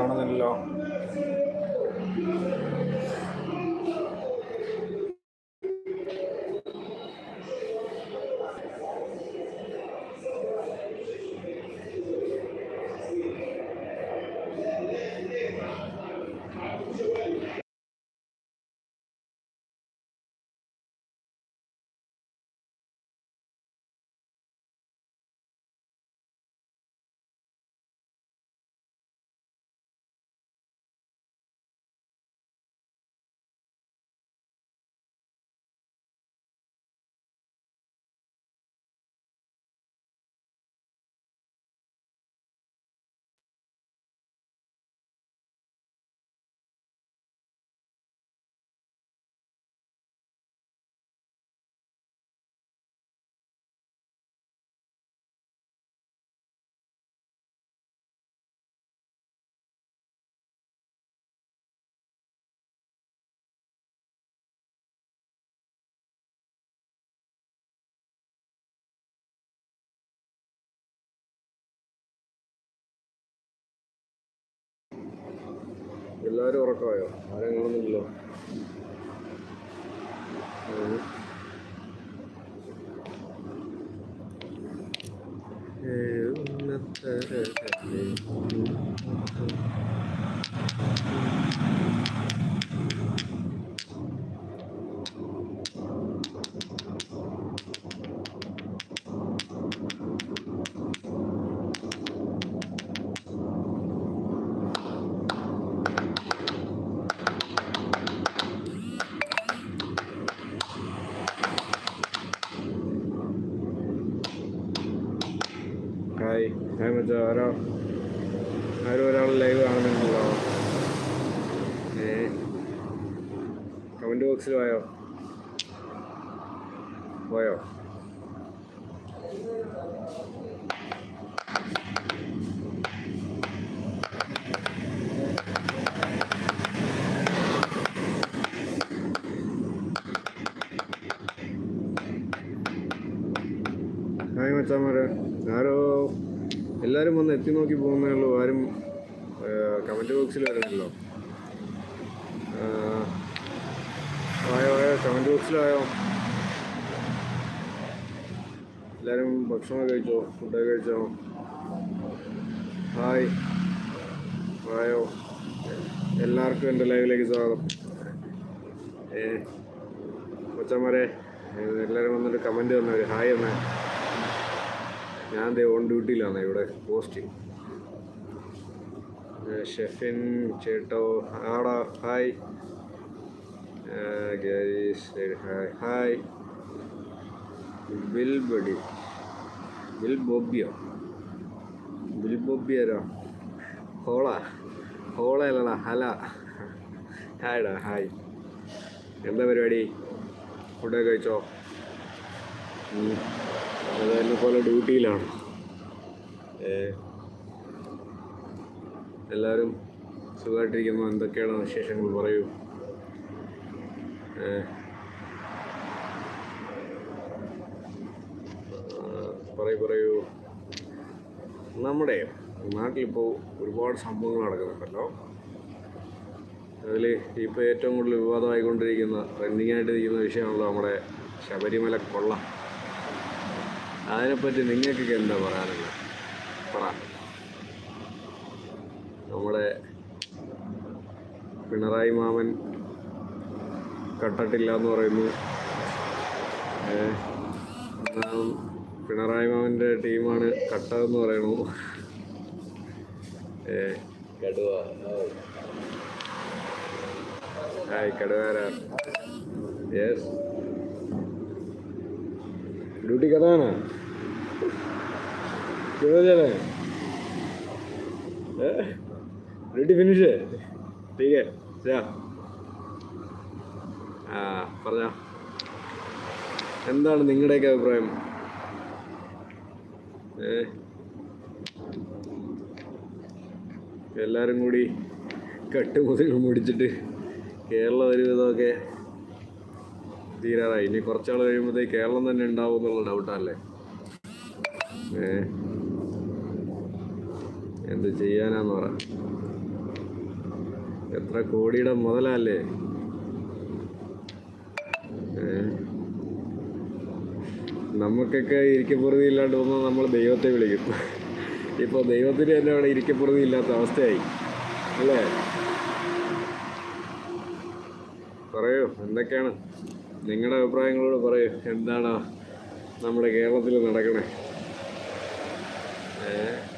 കാണുന്നില്ലല്ലോ. എല്ലാവരും ഉറക്കമായോ? ആരും കാണുന്നില്ലല്ലോ. ഏഴ് ഹായ് ഹായ് മച്ചാ ആരോ ആരും ഒരാൾ ലൈവ് കാണുന്നുണ്ടല്ലോ ഏ കമന്റ് ബോക്സിൽ പോയോ പോയോ വരെ ആരോ എല്ലാവരും വന്ന് എത്തി നോക്കി പോകുന്നേ ഉള്ളൂ. ആരും കമന്റ് ബോക്സിൽ വരുന്നല്ലോ ആയോ ആയോ കമന്റ് ബോക്സിലായോ? എല്ലാവരും ഭക്ഷണം കഴിച്ചോ? ഫുഡൊക്കെ കഴിച്ചോ? ഹായ്. ആയോ. എല്ലാവർക്കും എന്റെ ലൈവിലേക്ക് സ്വാഗതം. ഏ കൊച്ചന്മാരെ എല്ലാവരും വന്നിട്ട് കമന്റ് തന്നവർ ഹായ് എന്നാ ഞാൻ ഓൺ ഡ്യൂട്ടിയിലാണ് ഇവിടെ പോസ്റ്റ് ഷെഫിൻ ചേട്ടോ ആടാ hi. Girish hi hi. Bill buddy ബിൽ ബോബിയോ? ബിൽ ബോബിയാരോ ഹോള? ഹോള അല്ലടാ ഹല. ഹായ്ടാ ഹായ്. എന്താ പരിപാടി? ഫുഡൊക്കെ കഴിച്ചോ? എന്നെ പോലെ ഡ്യൂട്ടിയിലാണ്. എല്ലാവരും സുഖമായിട്ടിരിക്കുന്നു. എന്തൊക്കെയാണ് വിശേഷങ്ങൾ? പറയൂ. പറയൂ പറയൂ. നമ്മുടെ നാട്ടിലിപ്പോൾ ഒരുപാട് സംഭവങ്ങൾ നടക്കുന്നുണ്ടല്ലോ. അതിൽ ഇപ്പോൾ ഏറ്റവും കൂടുതൽ വിവാദമായിക്കൊണ്ടിരിക്കുന്ന ട്രെൻഡിങ് ആയിട്ട് ഇരിക്കുന്ന വിഷയമാണല്ലോ നമ്മുടെ ശബരിമല കൊള്ള. അതിനെപ്പറ്റി നിങ്ങൾക്കൊക്കെ എന്താ പറയാനുള്ളത്? പറ. നമ്മുടെ പിണറായി മാമൻ കട്ടട്ടില്ല എന്ന് പറയുന്നു പിണറായി മാമന്റെ ടീമാണ് കട്ട എന്ന് പറയണു ഏ കടുവ. ഹായ് കടുവാര ഡ്യൂട്ടി കഥാനാണ് रहा है ना किधर जा रहे हैं ड्यूटी फिनिश है ठीक है जा ആ പറഞ്ഞോ എന്താണ് നിങ്ങളുടെയൊക്കെ അഭിപ്രായം ഏ എല്ലാവരും കൂടി കട്ടുമുതൽ മുടിച്ചിട്ട് കേരളം ഒരു വിധമൊക്കെ തീരാറായി ഇനി കുറച്ചാൾ കഴിയുമ്പോഴത്തേക്ക് കേരളം തന്നെ ഉണ്ടാവും എന്നുള്ള ഡൗട്ടല്ലേ ഏ എന്ത് ചെയ്യാനാന്ന് പറ. എത്ര കോടിയുടെ മുതലല്ലേ? നമുക്കൊക്കെ ഇരിക്കപ്പുറതി ഇല്ലാണ്ട് വന്നാൽ നമ്മൾ ദൈവത്തെ വിളിക്കും. ഇപ്പോൾ ദൈവത്തിന് തന്നെ അവിടെ ഇരിക്കപ്പുറതി ഇല്ലാത്ത അവസ്ഥയായി. അല്ലേ? പറയൂ എന്തൊക്കെയാണ്? നിങ്ങളുടെ അഭിപ്രായങ്ങളോട് പറയൂ എന്താണ് നമ്മുടെ കേരളത്തിൽ നടക്കണേ? ഏ?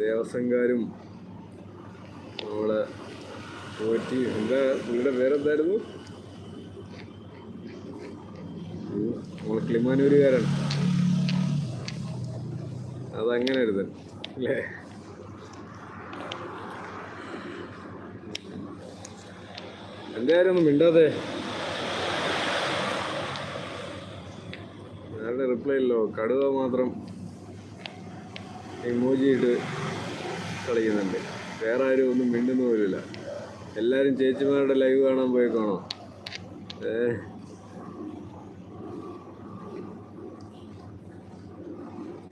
ദേവസ്വംകാരും നമ്മളെ പോറ്റി എന്താ പുള്ളിയുടെ പേരെന്തായിരുന്നു. നമ്മളെ കിളിമാനൂരുകാരാണ്. അതങ്ങനെ ഒരുതൻ അല്ലേ? എന്തായാലും മിണ്ടാതെ. ആരുടെ റിപ്ലൈ ഇല്ലോ? കടുവ മാത്രം. ഇമോജി ഇട്ട് കളിക്കുന്നുണ്ട്. വേറെ ആരും ഒന്നും മിണ്ടുന്ന പോലുമില്ല. എല്ലാവരും ചേച്ചിമാരുടെ ലൈവ് കാണാൻ പോയേക്കാണോ ഏ.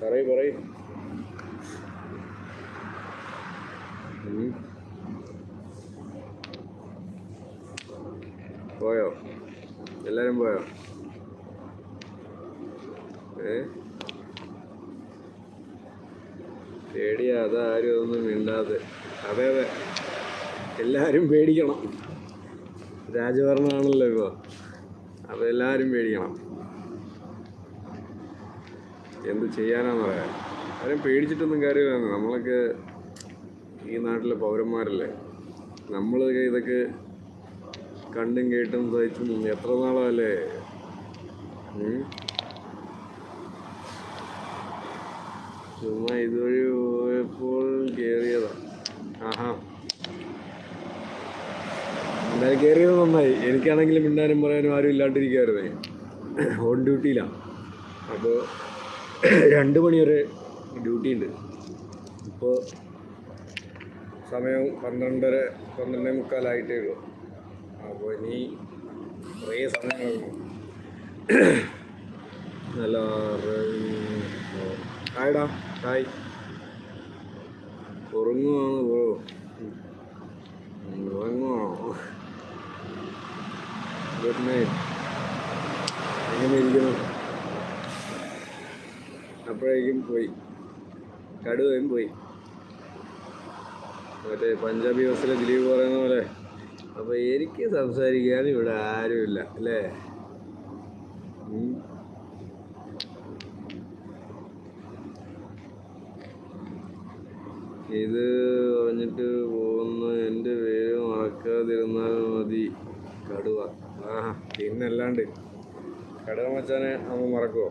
പറയ് പറയ്. പോയോ? എല്ലാവരും പോയോ ഏ പേടിയാ അതാരും ഒന്നും അതെ അതെ. എല്ലാവരും പേടിക്കണം. രാജഭരണമാണല്ലോ ഇപ്പോൾ അപ്പോൾ എല്ലാവരും പേടിക്കണം. എന്ത് ചെയ്യാനാന്ന് പറയാം ആരും പേടിച്ചിട്ടൊന്നും കാര്യമില്ല നമ്മളൊക്കെ ഈ നാട്ടിലെ പൗരന്മാരല്ലേ? നമ്മൾ ഇതൊക്കെ കണ്ടും കേട്ടും സഹിച്ചും എത്ര നാളല്ലേ ചുമ്മാ ഇതുവഴി പോയപ്പോൾ കയറിയതാ ആഹാ. എന്തായാലും കയറിയത് നന്നായി. എനിക്കാണെങ്കിലും മിണ്ടാനും പറയാനും ആരും ഇല്ലാണ്ടിരിക്കുമായിരുന്നേ ഓൺ ഡ്യൂട്ടിയിലാണ് അപ്പോൾ രണ്ട് മണി വരെ ഡ്യൂട്ടി ഉണ്ട് ഇപ്പോൾ സമയം പന്ത്രണ്ടര പന്ത്രണ്ടേ മുക്കാലായിട്ടേ ഉള്ളൂ. അപ്പോൾ ഇനി കുറേ സമയങ്ങളുണ്ട് നല്ല ഹായ്ടാ ഹായ് ഉറങ്ങുവാണ് ബ്രോ ഗുഡ് നൈറ്റ് എങ്ങനെ ഇരിക്കുന്നു അപ്പോഴേക്കും പോയി കടുവയും പോയി മറ്റേ പഞ്ചാബി ബസ്സിലെ ദിലീപ് പറയുന്ന പോലെ അപ്പോൾ എനിക്ക് സംസാരിക്കാൻ ഇവിടെ ആരുമില്ല അല്ലേ ഇത് പറഞ്ഞിട്ട് പോകുന്ന. എന്റെ പേര് മറക്കാതിരുന്നാൽ മതി. കടുവ. ആ പിന്നല്ലാണ്ട്. കടുവ മച്ചാനെ നമ്മൾ മറക്കുമോ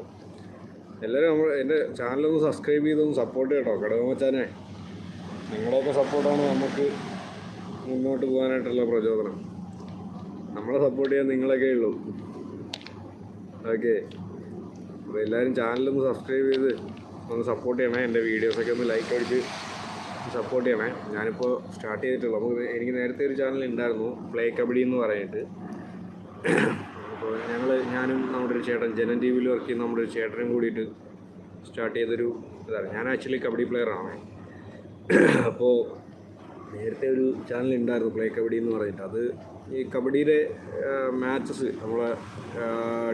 എല്ലാവരും നമ്മൾ എന്റെ ചാനലൊന്ന് സബ്സ്ക്രൈബ് ചെയ്തൊന്ന് സപ്പോർട്ട് ചെയ്യട്ടോ കടുവ മച്ചാനെ. നിങ്ങളുടെയൊക്കെ സപ്പോർട്ടാണ് നമുക്ക് മുന്നോട്ട് പോകാനായിട്ടുള്ള പ്രചോദനം. നമ്മളെ സപ്പോർട്ട് ചെയ്യാൻ നിങ്ങളൊക്കെ ഉള്ളൂ. ഓക്കെ അപ്പോൾ എല്ലാവരും ചാനലൊന്ന് സബ്സ്ക്രൈബ് ചെയ്ത് ഒന്ന് സപ്പോർട്ട് ചെയ്യണേ. എന്റെ വീഡിയോസൊക്കെ ഒന്ന് ലൈക്ക് അടിച്ച് സപ്പോർട്ട് ചെയ്യണേ. ഞാനിപ്പോൾ സ്റ്റാർട്ട് ചെയ്തിട്ടുള്ളൂ. നമുക്ക് എനിക്ക് നേരത്തെ ഒരു ചാനൽ ഉണ്ടായിരുന്നു പ്ലേ കബഡി എന്ന് പറഞ്ഞിട്ട്. അപ്പോൾ ഞങ്ങൾ ഞാനും നമ്മുടെ ഒരു ചേട്ടൻ ജനൻ ടി വിയിൽ വർക്ക് ചെയ്യുന്ന നമ്മുടെ ഒരു ചേട്ടനും കൂടിയിട്ട് സ്റ്റാർട്ട് ചെയ്തൊരു ഇതാണ്. ഞാൻ ആക്ച്വലി കബഡി പ്ലെയർ ആണ്. അപ്പോൾ നേരത്തെ ഒരു ചാനൽ ഉണ്ടായിരുന്നു പ്ലേ കബഡി എന്ന് പറഞ്ഞിട്ട്. അത് ഈ കബഡിയിലെ മാച്ചസ് നമ്മളെ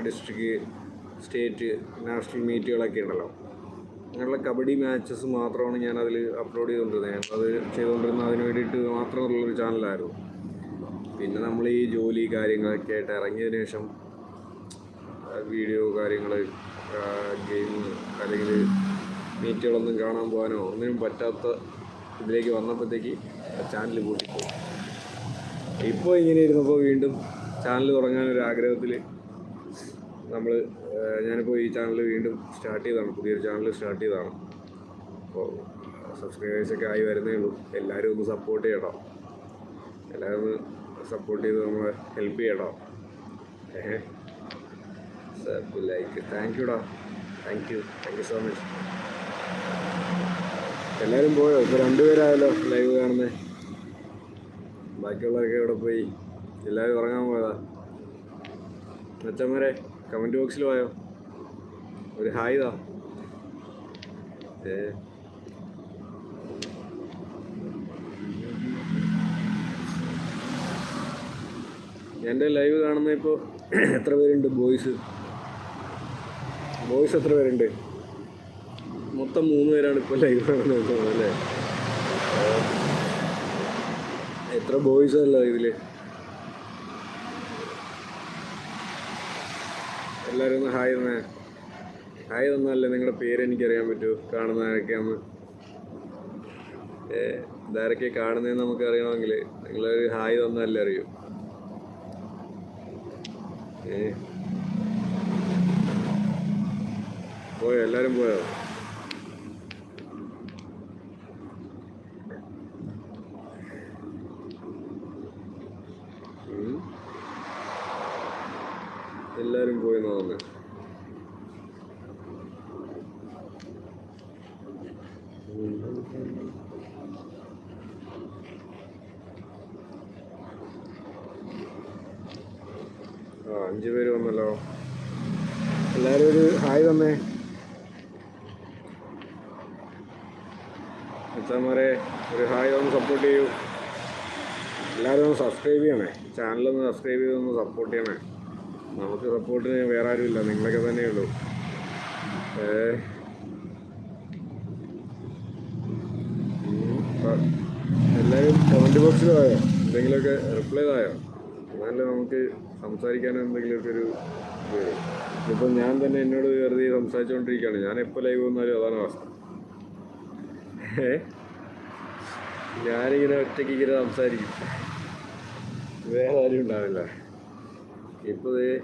ഡിസ്ട്രിക്ട് സ്റ്റേറ്റ് നാഷണൽ മീറ്റുകളൊക്കെ ഉണ്ടല്ലോ അങ്ങനെയുള്ള കബഡി മാച്ചസ് മാത്രമാണ് ഞാൻ അതിൽ അപ്ലോഡ് ചെയ്തുകൊണ്ടിരുന്നത്. ഞാൻ അത് ചെയ്തുകൊണ്ടിരുന്ന അതിന് വേണ്ടിയിട്ട് മാത്രമുള്ളൊരു ചാനലായിരുന്നു പിന്നെ നമ്മൾ ഈ ജോലി കാര്യങ്ങളൊക്കെ ആയിട്ട് ഇറങ്ങിയതിന് ശേഷം വീഡിയോ കാര്യങ്ങൾ ഗെയിം അല്ലെങ്കിൽ മീറ്റുകളൊന്നും കാണാൻ പോകാനോ ഒന്നിനും പറ്റാത്ത ഇതിലേക്ക് വന്നപ്പോഴത്തേക്ക് ചാനൽ കൂട്ടിപ്പോയി ഇപ്പോൾ ഇങ്ങനെ ഇരുന്നപ്പോൾ വീണ്ടും ചാനൽ തുടങ്ങാനൊരു ആഗ്രഹത്തിൽ നമ്മൾ ഞാനിപ്പോൾ ഈ ചാനൽ വീണ്ടും സ്റ്റാർട്ട് ചെയ്തതാണ്. പുതിയൊരു ചാനൽ സ്റ്റാർട്ട് ചെയ്തതാണ്. അപ്പോൾ സബ്സ്ക്രൈബേഴ്സൊക്കെ ആയി വരുന്നേ ഉള്ളൂ. എല്ലാവരും ഒന്ന് സപ്പോർട്ട് ചെയ്യട്ടോ എല്ലാവരും ഒന്ന് സപ്പോർട്ട് ചെയ്ത് നമ്മളെ ഹെൽപ്പ് ഏഹ് like thank യുടാ thank you thank you so much എല്ലാവരും പോയോ? ഇപ്പോൾ രണ്ടുപേരായല്ലോ ലൈവ് കാണുന്നത് ബാക്കിയുള്ളവരൊക്കെ ഇവിടെ പോയി? എല്ലാവരും ഉറങ്ങാൻ പോയതാ. അച്ഛന്മാരെ കമന്റ് ബോക്സിൽ പോയോ? ഒരു ഹായ് താ ഏ എന്റെ ലൈവ് കാണുന്ന ഇപ്പോൾ എത്ര പേരുണ്ട്? ബോയ്സ് ബോയ്സ് എത്ര പേരുണ്ട്? മൊത്തം മൂന്ന് പേരാണ് ഇപ്പോൾ ലൈവ് കാണുന്നത് അല്ലേ? എത്ര ബോയ്സ് അല്ല ഇതിൽ എല്ലാവരും ഒന്ന് ഹായ് തന്നെ. ഹായ് തന്നല്ലേ നിങ്ങളുടെ പേര് എനിക്കറിയാൻ പറ്റൂ. കാണുന്ന ആരൊക്കെയാണ്? ഏ ഇതാരൊക്കെ കാണുന്നതെന്ന് നമുക്ക് അറിയണമെങ്കിൽ നിങ്ങളൊരു ഹായ് തന്നല്ലേ അറിയൂ. ഏ. പോയോ? എല്ലാവരും പോയോ ഉം. എല്ലാവരും പോയി തോന്നുന്നു ആ അഞ്ച് പേര് വന്നല്ലോ. എല്ലാവരും ഒരു ഹായ് തന്നേ അച്ഛന്മാരെ ഒരു ഹായ് ഒന്ന് സപ്പോർട്ട് ചെയ്യൂ. എല്ലാവരും ഒന്ന് സബ്സ്ക്രൈബ് ചെയ്യണേ. ചാനലൊന്ന് സബ്സ്ക്രൈബ് ചെയ്തൊന്ന് സപ്പോർട്ട് ചെയ്യണേ. നമുക്ക് സപ്പോർട്ടിന് വേറെ ആരുമില്ല. നിങ്ങളൊക്കെ തന്നെ ഉള്ളൂ. ഉം. എല്ലാവരും കമന്റ് ബോക്സിലായോ എന്തെങ്കിലുമൊക്കെ റിപ്ലൈ ആയോ? എന്നാലും നമുക്ക് സംസാരിക്കാനോ എന്തെങ്കിലുമൊക്കെ ഒരു ഇപ്പം ഞാൻ തന്നെ എന്നോട് വെറുതെ സംസാരിച്ചുകൊണ്ടിരിക്കുകയാണ് ഞാൻ എപ്പോൾ ലൈവ് വന്നാലും അതാണ് അവസ്ഥ. ഞാനിങ്ങനെ ഒറ്റയ്ക്ക് ഇങ്ങനെ സംസാരിക്കും. വേറെ ആരും ഉണ്ടാവില്ല. ഇപ്പോൾ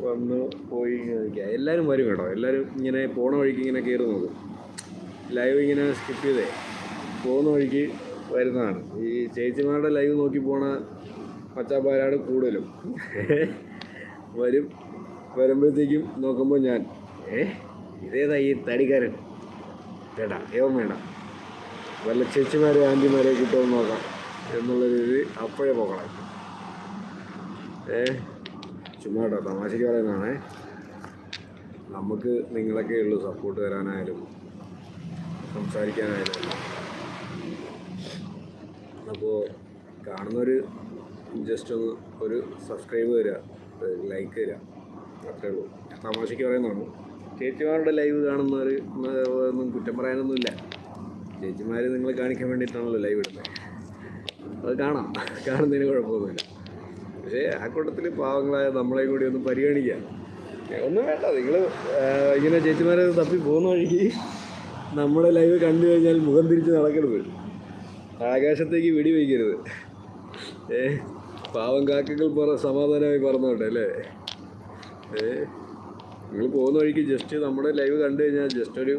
വന്ന് പോയി നിൽക്കുക എല്ലാവരും വരും കേട്ടോ. എല്ലാവരും ഇങ്ങനെ പോണ വഴിക്ക് ഇങ്ങനെ കയറി നോക്കും. ലൈവ് ഇങ്ങനെ സ്കിപ്പ് ചെയ്തേ. പോകുന്ന വഴിക്ക് വരുന്നതാണ്. ഈ ചേച്ചിമാരുടെ ലൈവ് നോക്കി പോണ പച്ചാപ്പാരാണ് കൂടുതലും. വരും. വരുമ്പോഴത്തേക്കും നോക്കുമ്പോൾ ഞാൻ ഏ ഇതേതാ ഈ തടിക്കാരൻ? വേണ്ട ഏവം വേണ്ട. വല്ല ചേച്ചിമാരെ ആന്റിമാരെ കിട്ടുമെന്ന് നോക്കാം. എന്നുള്ള രീതി അപ്പോഴേ പോകണം. ഏ ചുമ്മാ കേട്ടോ തമാശയ്ക്ക് പറയുന്നതാണേ. നമുക്ക് നിങ്ങളൊക്കെ ഉള്ളൂ സപ്പോർട്ട് തരാനായാലും സംസാരിക്കാനായാലും. അപ്പോൾ കാണുന്നൊരു ജസ്റ്റ് ഒന്ന് ഒരു സബ്സ്ക്രൈബ് തരിക ലൈക്ക് തരിക അത്രേ ഉള്ളൂ. തമാശയ്ക്ക് പറയുന്നതാണ്. ചേച്ചിമാരുടെ ലൈവ് കാണുന്നവർ ഒന്നും കുറ്റം പറയാനൊന്നുമില്ല. ചേച്ചിമാർ നിങ്ങൾ കാണിക്കാൻ വേണ്ടിയിട്ടാണല്ലോ ലൈവ് ഇടുന്നത് അത് കാണാം. കാണുന്നതിന് കുഴപ്പമൊന്നുമില്ല. പക്ഷേ ആ കൂട്ടത്തിൽ പാവങ്ങളായ നമ്മളെ കൂടി ഒന്ന് പരിഗണിക്കാം. ഒന്നും വേണ്ട. നിങ്ങൾ ഇങ്ങനെ ചേച്ചിമാരെ തപ്പി പോകുന്ന വഴിക്ക് നമ്മുടെ ലൈവ് കണ്ടു കഴിഞ്ഞാൽ മുഖം തിരിച്ച് നടക്കരുത്. ആകാശത്തേക്ക് വെടി വയ്ക്കരുത്. ഏ പാവം കാക്കകൾ പറ സമാധാനമായി പറഞ്ഞോട്ടെ അല്ലേ? ഏ നിങ്ങൾ പോകുന്ന വഴിക്ക് ജസ്റ്റ് നമ്മുടെ ലൈവ് കണ്ടു കഴിഞ്ഞാൽ ജസ്റ്റ് ഒരു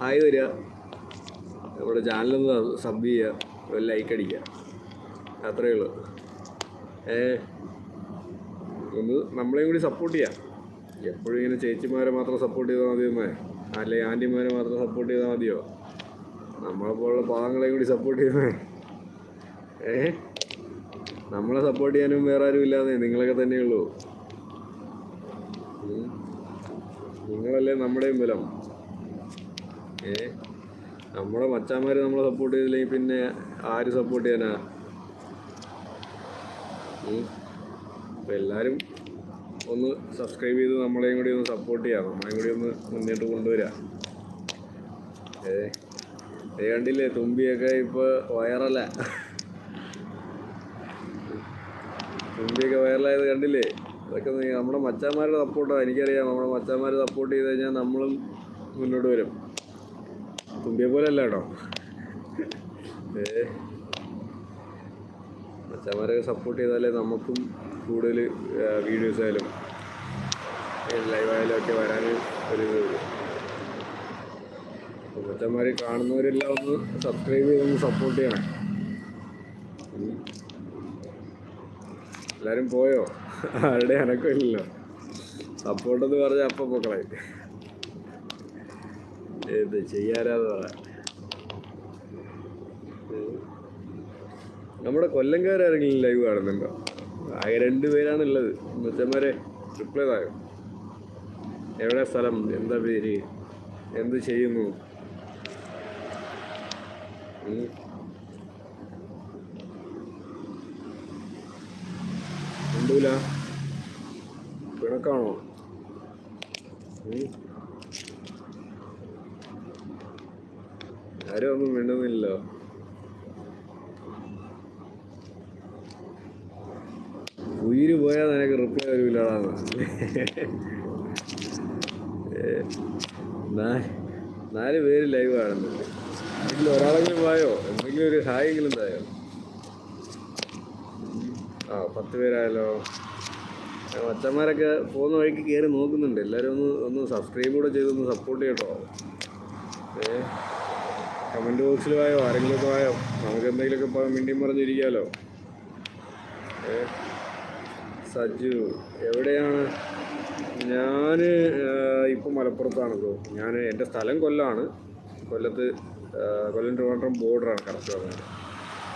ഹായ് തരിക നമ്മുടെ ചാനലൊന്ന് സബ് ചെയ്യുക ഒരു ലൈക്ക് അടിക്കുക. അത്രയേ ഉള്ളൂ. ഏ ഒന്ന് നമ്മളെയും കൂടി സപ്പോർട്ട് ചെയ്യാം. എപ്പോഴും ഇങ്ങനെ ചേച്ചിമാരെ മാത്രം സപ്പോർട്ട് ചെയ്താൽ മതിയെന്നേ അല്ലെങ്കിൽ ആന്റിമാരെ മാത്രം സപ്പോർട്ട് ചെയ്താൽ മതിയോ? നമ്മളെപ്പോലുള്ള പാവങ്ങളെ കൂടി സപ്പോർട്ട് ചെയ്യുന്നേ. ഏ? നമ്മളെ സപ്പോർട്ട് ചെയ്യാനും വേറെ ആരും ഇല്ലാന്നേ നിങ്ങളൊക്കെ തന്നെയുള്ളൂ. നിങ്ങളല്ലേ നമ്മുടെയും ബലം ഏ? നമ്മുടെ മച്ചാന്മാർ നമ്മളെ സപ്പോർട്ട് ചെയ്തില്ലെങ്കിൽ പിന്നെ ആര് സപ്പോർട്ട് ചെയ്യാനാ? അപ്പം എല്ലാവരും ഒന്ന് സബ്സ്ക്രൈബ് ചെയ്ത് നമ്മളെയും കൂടി ഒന്ന് സപ്പോർട്ട് ചെയ്യാം. നമ്മളെയും കൂടി ഒന്ന് മുന്നോട്ട് കൊണ്ടുവരിക ഏ ഏ? കണ്ടില്ലേ തുമ്പിയൊക്കെ ഇപ്പൊ വൈറല തുമ്പിയൊക്കെ വൈറലായത് കണ്ടില്ലേ? അതൊക്കെ നമ്മുടെ മച്ചാന്മാരുടെ സപ്പോർട്ടാണ് എനിക്കറിയാം. നമ്മുടെ മച്ചാന്മാർ സപ്പോർട്ട് ചെയ്ത് കഴിഞ്ഞാൽ നമ്മളും മുന്നോട്ട് വരും. തുമ്പിയെ പോലെ അല്ല കേട്ടോ. ഏ മച്ചാന്മാരെ സപ്പോർട്ട് ചെയ്താലേ നമുക്കും കൂടുതൽ വീഡിയോസ് ആയാലും ലൈവ് ആയാലും ഒക്കെ വരാൻ ഒരു ഇത് വരും. അപ്പോൾ മാതിരി കാണുന്നവരെല്ലാം ഒന്ന് സബ്സ്ക്രൈബ് ചെയ്തൊന്ന് സപ്പോർട്ട് ചെയ്യണം. എല്ലാവരും പോയോ? ആരുടെ സപ്പോർട്ട് എന്ന് പറഞ്ഞാൽ അപ്പം പൊക്കളായി ഏത് ചെയ്യാരാന്ന് പറയാം നമ്മുടെ കൊല്ലംകാരെങ്കിലും ലൈവ് കാണുന്നുണ്ടോ? ആകെ രണ്ട് പേരാണുള്ളത്. മുച്ചന്മാരെ റിപ്ലൈ തായോ എവിടെ സ്ഥലം? എന്താ പേര്? എന്ത് ചെയ്യുന്നു? ഉം. മിണ്ടൂല പിണക്കാണോ? ആരും ഒന്നും മിണ്ടുന്നില്ലല്ലോ. ഉയിര് പോയാൽ നിനക്ക് റിപ്ലൈ വരൂലടാന്ന് ഏ, നാ- നാല് പേര് ലൈവ് കാണുന്നുണ്ട്. ഇതിൽ ഒരാളെങ്കിലും പോയോ എന്തെങ്കിലും ഒരു ഹായ് എങ്കിലും തായോ? ആ പത്ത് പേരായാലോ അച്ഛന്മാരൊക്കെ പോകുന്ന വഴിക്ക് കയറി നോക്കുന്നുണ്ട്. എല്ലാവരും ഒന്ന് ഒന്ന് സബ്സ്ക്രൈബ് കൂടെ ചെയ്തൊന്ന് സപ്പോർട്ട് ചെയ്യട്ടോ. ഏ കമന്റ് ബോക്സിൽ വായോ? ആരെങ്കിലുമൊക്കെ വായോ? നമുക്ക് എന്തെങ്കിലുമൊക്കെ മിണ്ടിയും പറഞ്ഞിരിക്കാമല്ലോ ഏ സജു എവിടെയാണ്? ഞാൻ ഇപ്പം മലപ്പുറത്താണ് ബ്രോ ഞാൻ എന്റെ സ്ഥലം കൊല്ലമാണ് കൊല്ലത്ത് കൊല്ലം ട്രിവാൻഡ്രം ബോർഡറാണ് കറക്റ്റ് പറഞ്ഞത്.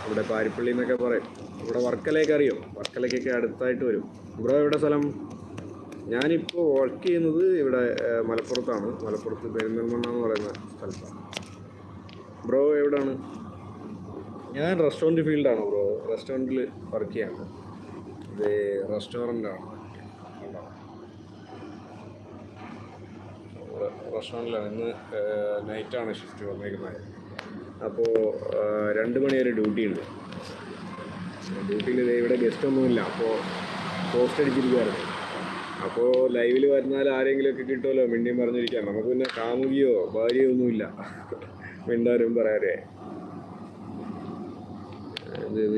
ഇവിടെ പാരിപ്പള്ളി എന്നൊക്കെ പറയും. ഇവിടെ വർക്കലയൊക്കെ അറിയും. വർക്കലയ്ക്കൊക്കെ അടുത്തായിട്ട് വരും. ബ്രോ എവിടെ സ്ഥലം? ഞാനിപ്പോൾ വർക്ക് ചെയ്യുന്നത് ഇവിടെ മലപ്പുറത്താണ്. മലപ്പുറത്ത് പെരുന്തൽമണ്ണ എന്ന് പറയുന്ന സ്ഥലത്താണ്. ബ്രോ എവിടെയാണ് ഞാൻ റെസ്റ്റോറന്റ് ഫീൽഡാണ് ബ്രോ. റെസ്റ്റോറന്റിൽ വർക്ക് ചെയ്യാണ് ഇത് റെസ്റ്റോറന്റാണ് കണ്ടോ റെസ്റ്റോറന്റിലാണ് ഇന്ന് നൈറ്റാണ് ഷിഫ്റ്റ് വന്നേക്കുന്നത്. അപ്പോൾ രണ്ട് മണി വരെ ഡ്യൂട്ടി ഉണ്ട് ഡ്യൂട്ടിയിൽ ഇവിടെ ഗസ്റ്റ് ഒന്നുമില്ല. അപ്പോൾ പോസ്റ്റ് അടിച്ചിരിക്കുമായിരുന്നു അപ്പോൾ ലൈവിൽ വരുന്നാൽ ആരെങ്കിലുമൊക്കെ കിട്ടുമല്ലോ? മിണ്ടിയും പറഞ്ഞിരിക്കാം. നമുക്ക് പിന്നെ കാമുകിയോ ഭാര്യയോ ഒന്നുമില്ല. മിണ്ടാരും പറയാറേ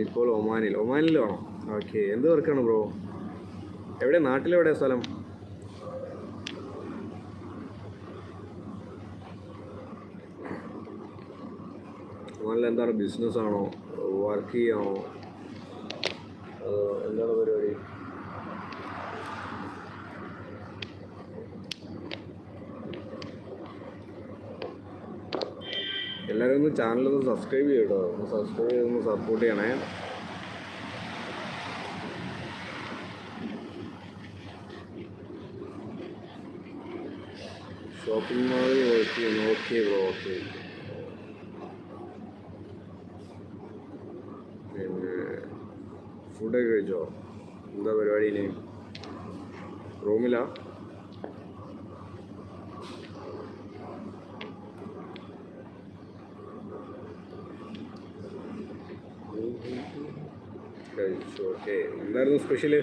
ഇപ്പോൾ ഒമാനിൽ. ഒമാനിലാണോ ഓക്കെ. എന്ത് വർക്കാണ് ബ്രോ? എവിടെ? നാട്ടിലെവിടെയാണ് സ്ഥലം? ഒമാനിൽ എന്താണ് ബിസിനസ് ആണോ? വർക്ക് ചെയ്യാണോ? എന്താണ് പരിപാടി? എല്ലാവരും ഒന്ന് ചാനലൊന്ന് സബ്സ്ക്രൈബ് ചെയ്യട്ടോ. ഒന്ന് സബ്സ്ക്രൈബ് ചെയ്തൊന്ന് സപ്പോർട്ട് ചെയ്യണേ. ഷോപ്പിംഗ് മാളിൽ വർക്ക് ചെയ്യുന്നു ഓക്കെ ബ്രോ ഓക്കെ പിന്നെ ഫുഡൊക്കെ കഴിച്ചോ? എന്താ പരിപാടി ഇനി? റൂമിലാ? കഴിച്ചു. ഓക്കെ. എന്തായിരുന്നു സ്പെഷ്യൽ?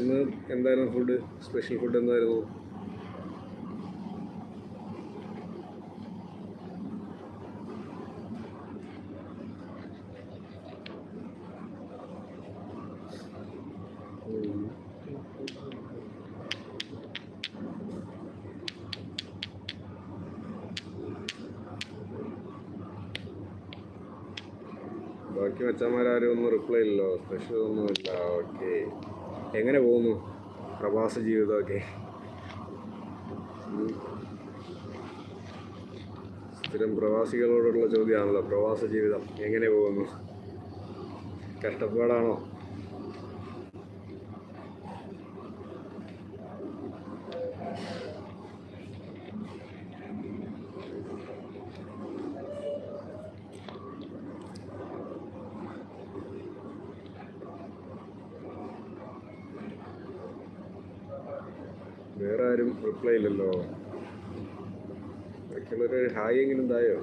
ഇന്ന് എന്തായിരുന്നു ഫുഡ്? സ്പെഷ്യൽ ഫുഡ് എന്തായിരുന്നു? റിപ്ലൈ ഇല്ലല്ലോ സ്പെഷ്യൽ ഒന്നുമില്ല ഓക്കെ എങ്ങനെ പോകുന്നു പ്രവാസ ജീവിതമൊക്കെ. സ്ഥിരം പ്രവാസികളോടുള്ള ചോദ്യമാണല്ലോ പ്രവാസ ജീവിതം എങ്ങനെ പോകുന്നു? കഷ്ടപ്പാടാണോ വേറെ ബാക്കിയുള്ളൊരു ഹായ് എങ്കിലും തായോ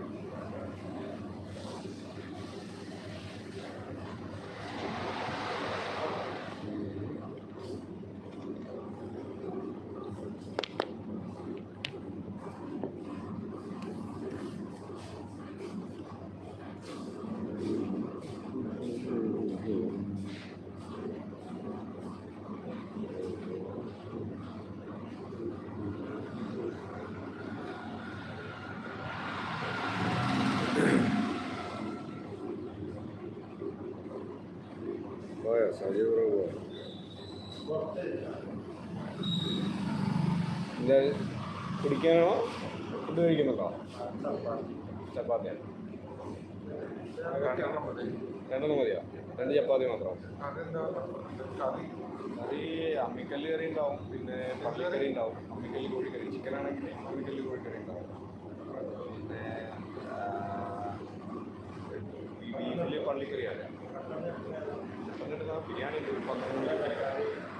ഫുഡ് കഴിക്കുന്നുണ്ടോ? ചപ്പാത്തിയാണ് രണ്ടെണ്ണം മതിയോ? രണ്ട് ചപ്പാത്തി മാത്രം. കറി. അമ്മിക്കല്ല് കറി ഉണ്ടാവും. പിന്നെ പള്ളിക്കറി ഉണ്ടാവും. അമ്മിക്കല്ല് കോഴിക്കറി. ചിക്കൻ ആണെങ്കിൽ അമ്മിക്കല്ല് കോഴിക്കറി ഉണ്ടാവും. പിന്നെ ബീഫിൽ പള്ളിക്കറിയാണ് എന്നിട്ട് ആ ബിരിയാണി ഉണ്ട് പന്ത്രണ്ട്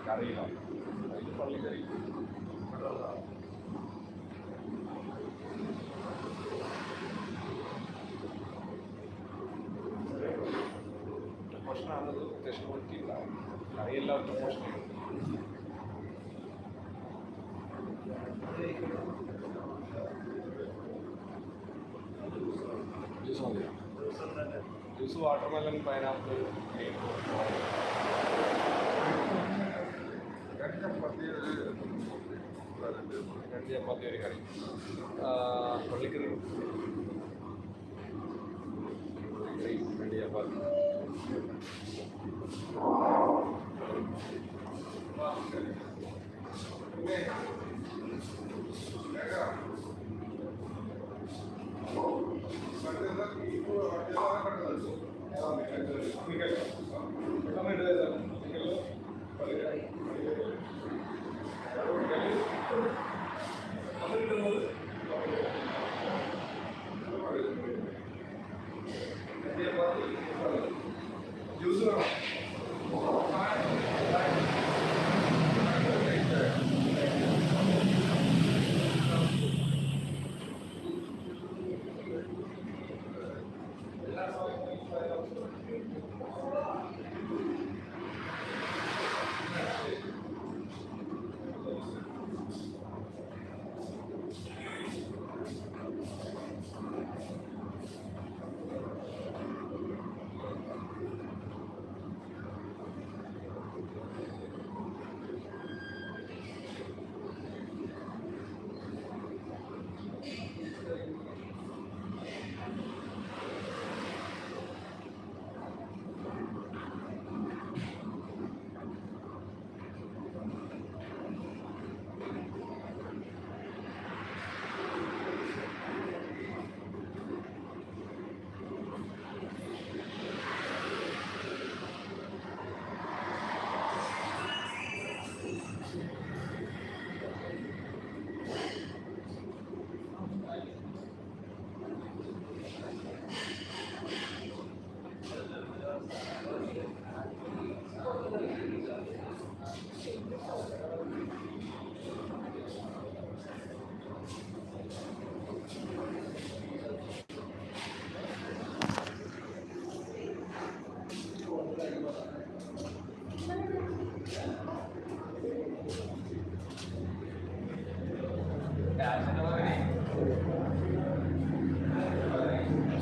കറിയില്ല അതിൽ പള്ളിക്കറി പ്രശ്നമാണത് അത്യാവശ്യം വൃത്തിയുണ്ടാവും കറിയെല്ലാവർക്കും പ്രശ്നമില്ല ജ്യൂസ് വാട്ടർമെലൺ പൈനാപ്പിൾ രണ്ട് ചപ്പാത്തി ഒരു കറി ആ, പള്ളിക്കറി കറി, രണ്ട്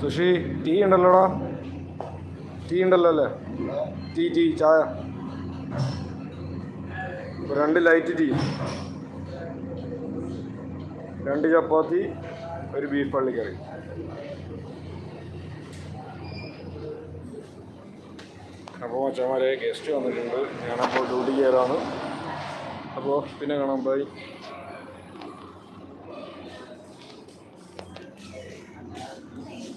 സുഷി ടീ ഉണ്ടല്ലോടാ? ടീ ഉണ്ടല്ലോ അല്ലേ ടീ ടീ ചായ. രണ്ട് ലൈറ്റ് ടീ. രണ്ട് ചപ്പാത്തി ഒരു ബീഫ് പള്ളിക്കറി. അപ്പോൾ അച്ഛന്മാരെ ഗസ്റ്റ് വന്നിട്ടുണ്ട്. ഞാനപ്പോൾ ഡ്യൂട്ടി കയറാണ് അപ്പോൾ പിന്നെ കാണാം. ബൈ